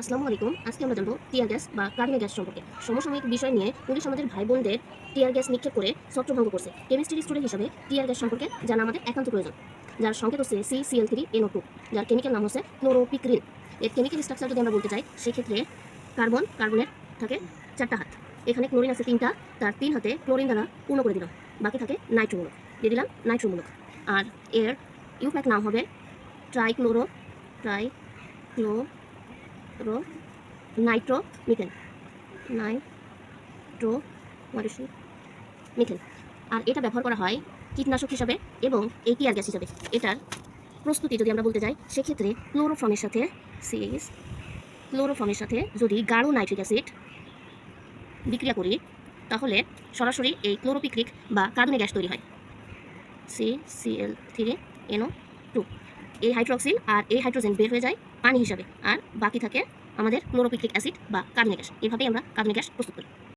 আসসালামু আলাইকুম। আজকে আমরা জানব টিয়ার গ্যাস বা কার্বন গ্যাস সম্পর্কে। সমসাময়িক বিষয় নিয়ে পুলিশ আমাদের ভাই বোনদের টিয়ার গ্যাস নিক্ষেপ করে ছত্রভঙ্গ করছে। কেমিস্ট্রি স্টুডেন্ট হিসাবে টিয়ার গ্যাস সম্পর্কে জানা আমাদের একান্ত প্রয়োজন। যার সংকেত হচ্ছে C CL three NO two যার কেমিক্যাল নাম হচ্ছে ক্লোরোপিক্রিন এর কেমিক্যাল স্ট্রাকচার যদি আমরা বলতে চাই, সেক্ষেত্রে কার্বন কার্বনের থাকে চারটা হাত। এখানে ক্লোরিন আছে তিনটা, তার তিন হাতে ক্লোরিন দ্বারা পূর্ণ করে দিলাম। বাকি থাকে নাইট্রোমূলক দিয়ে দিলাম নাইট্রোমূলক আর এর ইউপ্যাক নাম হবে trichloro trichloro nitro methane nitro methane আর এটা ব্যবহার করা হয় কীটনাশক হিসাবে এবং টিয়ার গ্যাস হিসাবে। এটার প্রস্তুতি যদি আমরা বলতে যাই, সেক্ষেত্রে ক্লোরোফর্মের সাথে সিএস, ক্লোরোফর্মের সাথে যদি গাঢ় নাইট্রিক অ্যাসিড বিক্রিয়া করি, তাহলে সরাসরি এই ক্লোরোপিক্রিক বা কার্বনিক গ্যাস তৈরি হয়। C CL three NO two এই হাইড্রোক্সিল আর এই হাইড্রোজেন বের হয়ে যায় পানি হিসাবে। আর বাকি থাকে আমাদের ক্লোরোপিক্রিক অ্যাসিড বা কার্বনিক গ্যাস এভাবেই আমরা কার্বনিক গ্যাস প্রস্তুত করি।